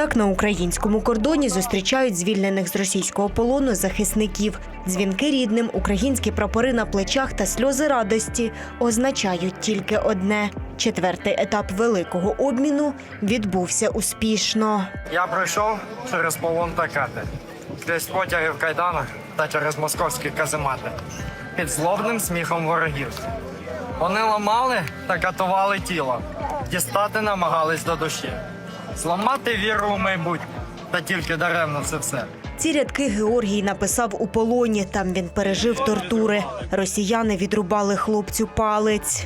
Так на українському кордоні зустрічають звільнених з російського полону захисників. Дзвінки рідним, українські прапори на плечах та сльози радості означають тільки одне: четвертий етап великого обміну відбувся успішно. Я пройшов через полон пекати, крізь потяги в кайданах та через московські каземати, під злобним сміхом ворогів. Вони ламали та катували тіло, дістати намагались до душі, зламати віру у майбутнє, та тільки даремно це все. Ці рядки Георгій написав у полоні. Там він пережив тортури. Росіяни відрубали хлопцю палець.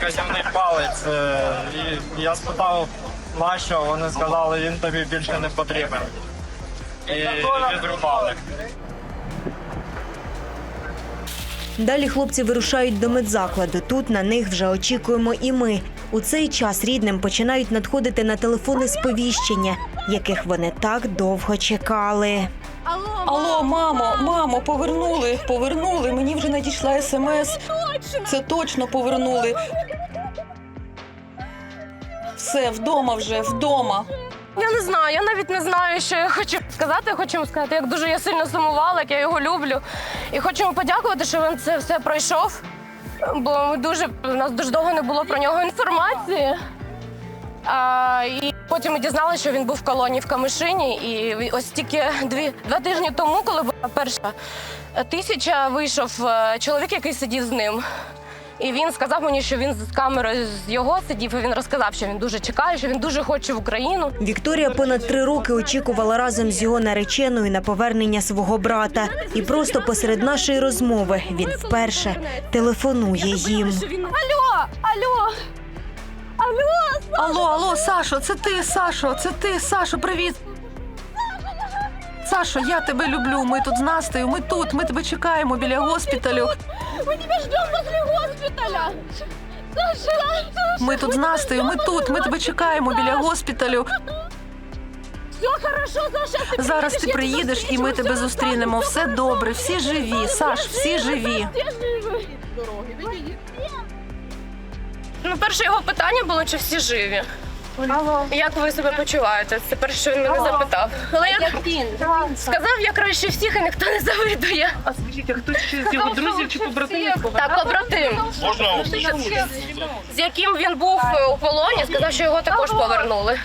Казівний палець. е, І я спитав, нащо, вони сказали, він тобі більше не потрібен. І відрубали. Далі хлопці вирушають до медзакладу. Тут на них вже очікуємо і ми. У цей час рідним починають надходити на телефони сповіщення, яких вони так довго чекали. Алло, мамо, мамо, повернули, повернули. Мені вже надійшла смс. Це точно повернули. Все, вдома вже, вдома. Я не знаю, я навіть не знаю, що я хочу сказати. Я хочу сказати, як дуже я сильно сумувала, як я його люблю. І хочу подякувати, що він це все пройшов. Бо ми дуже у нас дуже довго не було про нього інформації. А, і потім ми дізналися, що він був в колонії в Камишині. І ось тільки дві, два тижні тому, коли була перша тисяча, вийшов е, чоловік, який сидів з ним. І він сказав мені, що він з камерою з його сидів, і він розказав, що він дуже чекає, що він дуже хоче в Україну. Вікторія понад три роки очікувала разом з його нареченою на повернення свого брата. І просто посеред нашої розмови він вперше телефонує їм. Алло, алло, алло, Алло, алло, Сашо, це ти, Сашо, це ти, Сашо, привіт. Сашо, я тебе люблю. Ми тут з Настею, ми тут, ми тебе чекаємо біля госпіталю. Ми тебе ждемо возле госпіталя. Саша, Ми тут з Настею, ми тут, ми тебе чекаємо біля госпіталю. все хорошо, Саша. Зараз ти приїдеш і ми тебе зустрінемо. Все добре, всі живі. Саш, всі живі. Ну, перше його питання було, чи всі живі. Алло. Як ви себе почуваєте? Це перше, що він мене запитав. Але я він сказав, я краще всіх і ніхто не завидує. А скажіть, а хтось ще з його друзів чи побратимів? Так, побратим. З яким він був е, у полоні, сказав, що його також повернули.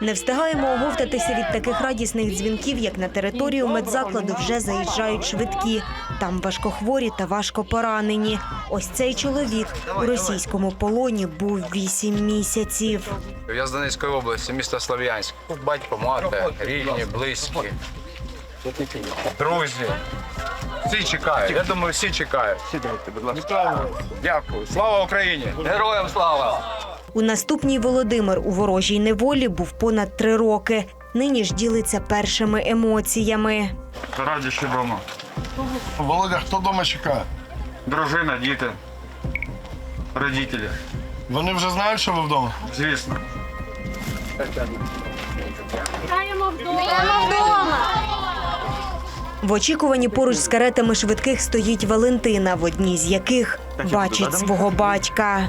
Не встигаємо оговтатися від таких радісних дзвінків, як на територію медзакладу вже заїжджають швидкі. Там важкохворі та важко поранені. Ось цей чоловік у російському полоні був вісім місяців. Я з Донецької області, місто Слов'янськ. Батько, мати, рідні, близькі, друзі. Всі чекають. Я думаю, всі чекають. Сідайте, будь ласка. Дякую. Слава Україні! Героям слава! У наступній Володимир у ворожій неволі був понад три роки. Нині ж ділиться першими емоціями. Раді, що вдома. Володя, хто вдома чекає? Дружина, діти, родителі. Вони вже знають, що ви вдома? Звісно. В очікуванні поруч з каретами швидких стоїть Валентина, в одній з яких бачить свого батька.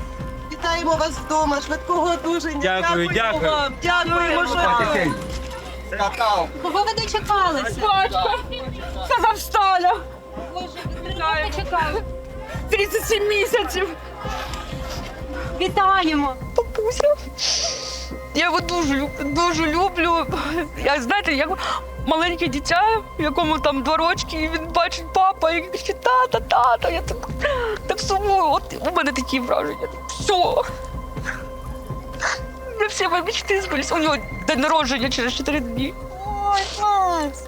Вітаємо вас вдома, швидкого одужання. Дякую, дякую. вам. Дякуємо, що Кого ви дочекалися? Сказав Сталя. Боже, чекали. 37 місяців. Вітаємо. Я його дуже, дуже люблю. Я знаєте, як маленьке дитя, якому там два рочки, і він бачить папа, і кричить тата, тата. Я так, так сумую. От у мене такі враження. Все. Я всі мої мечти збились. У нього день народження через 4 дні. Ой, клас.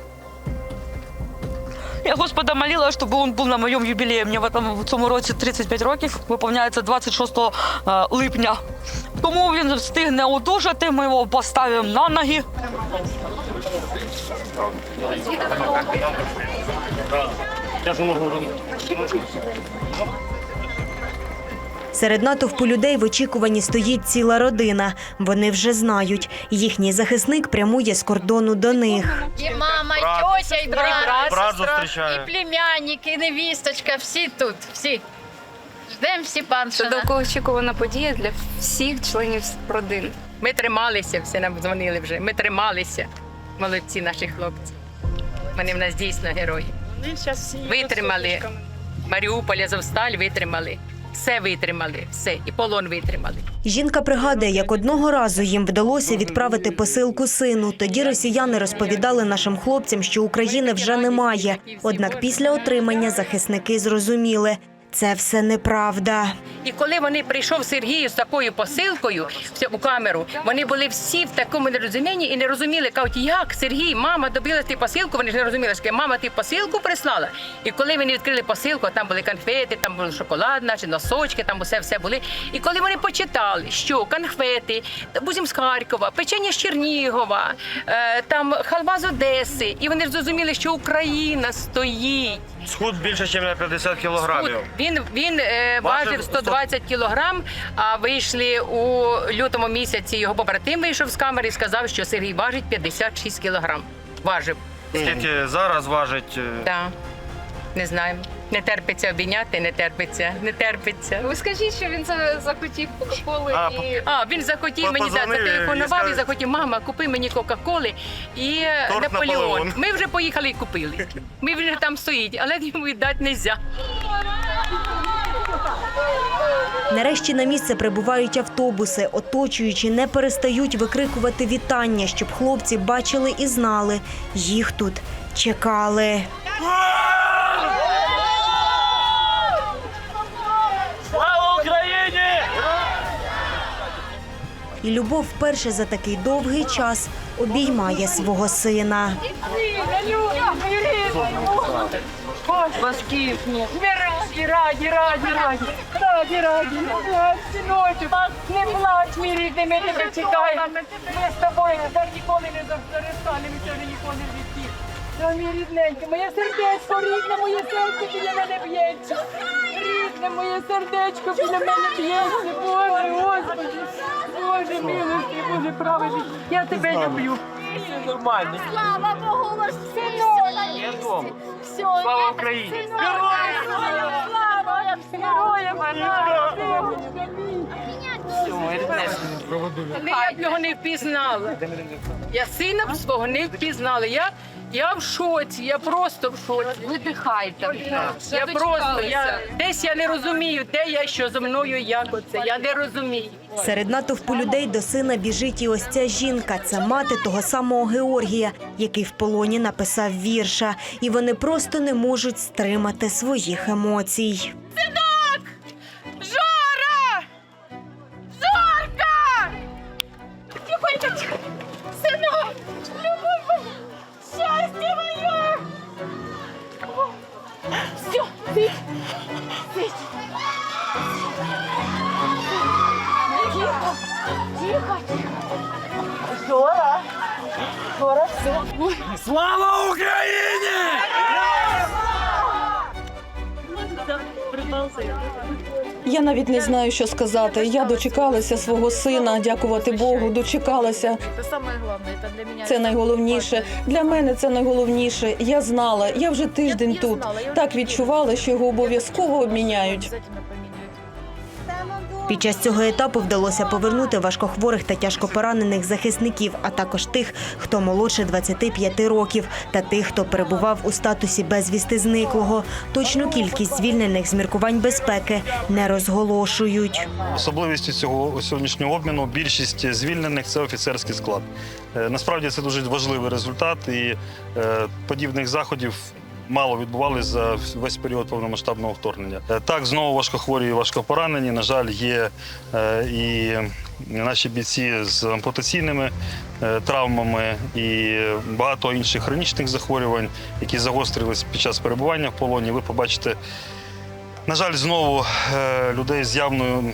Я Господа молила, щоб він був на моєму юбілеї. Мені в, цьому році 35 років, виповняється 26 е, липня. Тому він встигне одужати, ми його поставимо на ноги. Серед натовпу людей в очікуванні стоїть ціла родина. Вони вже знають, їхній захисник прямує з кордону до них. І мама, і тьося, і брат, Брат сестра, зустрічає. і племянник, і невісточка, всі тут, всі. Ждемо всі Це паншина. довгоочікувана подія для всіх членів родини. Ми трималися, всі нам дзвонили вже. Ми трималися. Молодці наші хлопці. Вони в нас дійсно герої. Вони Витримали. Маріуполь, Азовсталь витримали. Все витримали, все. І полон витримали. Жінка пригадує, як одного разу їм вдалося відправити посилку сину. Тоді росіяни розповідали нашим хлопцям, що України вже немає. Однак після отримання захисники зрозуміли – це все неправда. І коли вони прийшов Сергій з такою посилкою у камеру, вони були всі в такому нерозумінні і не розуміли, кажуть, як Сергій, мама добила ти посилку. Вони ж не розуміли, що мама ти посилку прислала. І коли вони відкрили посилку, там були конфети, там був шоколад, наші носочки, там усе все були. І коли вони почитали, що конфети, бузім з Харкова, печення з Чернігова, е, там халва з Одеси, і вони зрозуміли, що Україна стоїть. Схуд більше, ніж на 50 кілограмів. Він, він е, Важив важив 120 кілограм, а вийшли у лютому місяці його побратим вийшов з камери і сказав, що Сергій важить 56 кілограм. Важив. Скільки зараз важить? е, Так. Не знаємо. Не терпиться обійняти, не терпиться, не терпиться. Ви скажіть, що він захотів Кока-Коли А, і А, він захотів мені да, Позвонив і зателефонував і захотів, мама, купи мені Кока-Коли і е, Торт Наполеон. Наполеон. Ми вже поїхали і купили. Ми вже там стоїть, але йому віддати не можна. Нарешті на місце прибувають автобуси, оточуючи, не перестають викрикувати вітання, щоб хлопці бачили і знали. Їх тут чекали. Слава Україні! І любов вперше за такий довгий час обіймає свого сина. Ми раді, раді, раді, раді. Раді, раді. Синочок, не плач, мій рідний, ми тебе чекаємо. Ми з тобою ніколи не перестали, ми цього ніколи в житті. Та мій рідненький, моє сердечко, рідне, моє серце біля мене б'ється. Рідне моє сердечко біля мене б'ється. Боже, Господи, Боже, милості, Боже, праведний. Я тебе люблю. Все нормально. Слава Богу, у вас все на місці. Все, Слава Україні! Слава! Героям! Не я б його не впізнала. Я сина б свого не впізнала. Я, я в шоці, я просто в шоці. видихайте. Я просто, я, десь я не розумію, де я, що зі мною, як оце. Я не розумію. Серед натовпу людей до сина біжить і ось ця жінка. Це мати того самого Георгія, який в полоні написав вірша. І вони просто не можуть стримати своїх емоцій. Жора! Жора, все! Слава Україні! Я навіть не знаю, що сказати. Я дочекалася свого сина, дякувати Богу, дочекалася. Це найголовніше. Для мене це найголовніше. Я знала, я вже тиждень тут. Так відчувала, що його обов'язково обміняють. Під час цього етапу вдалося повернути важкохворих та тяжко поранених захисників, а також тих, хто молодше 25 років, та тих, хто перебував у статусі безвісти зниклого. Точну кількість звільнених з міркувань безпеки не розголошують. Особливістю цього сьогоднішнього обміну більшість звільнених це офіцерський склад. Е, Насправді це дуже важливий результат, і е, подібних заходів мало відбувалися за весь період повномасштабного вторгнення. Е, Так, знову важкохворі і важкопоранені. На жаль, є е, і наші бійці з ампутаційними е, травмами і багато інших хронічних захворювань, які загострились під час перебування в полоні. Ви побачите на жаль, знову людей з явною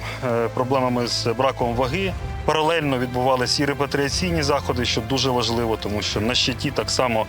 проблемами з браком ваги. Паралельно відбувалися і репатріаційні заходи, що дуже важливо, тому що на щиті так само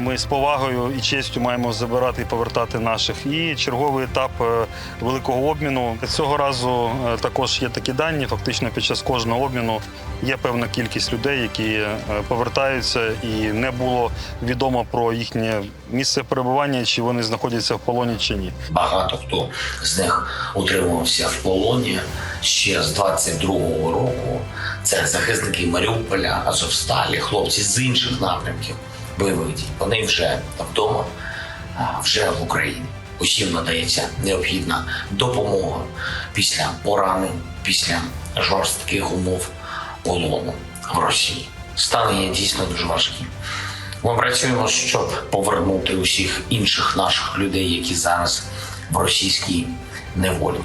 Ми з повагою і честю маємо забирати і повертати наших. І черговий етап е, великого обміну. Цього разу е, також є такі дані. Фактично, під час кожного обміну є певна кількість людей, які е, повертаються, і не було відомо про їхнє місце перебування, чи вони знаходяться в полоні чи ні. Багато хто з них утримувався в полоні ще з 22-го року. Це захисники Маріуполя, Азовсталі, хлопці з інших напрямків бойових. Вони вже вдома, вже в Україні. Усім надається необхідна допомога після поранень, після жорстких умов полону в Росії. Стан є дійсно дуже важким. Ми працюємо, щоб повернути усіх інших наших людей, які зараз в російській неволі.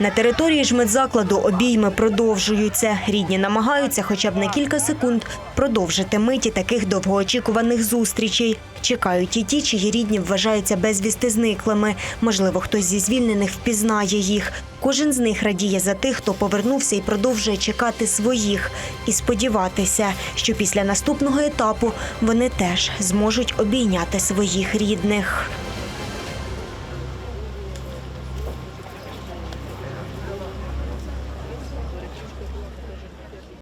На території ж медзакладу обійми продовжуються. Рідні намагаються хоча б на кілька секунд продовжити миті таких довгоочікуваних зустрічей. Чекають і ті, чиї рідні вважаються безвісти зниклими. Можливо, хтось зі звільнених впізнає їх. Кожен з них радіє за тих, хто повернувся і продовжує чекати своїх, і сподіватися, що після наступного етапу вони теж зможуть обійняти своїх рідних.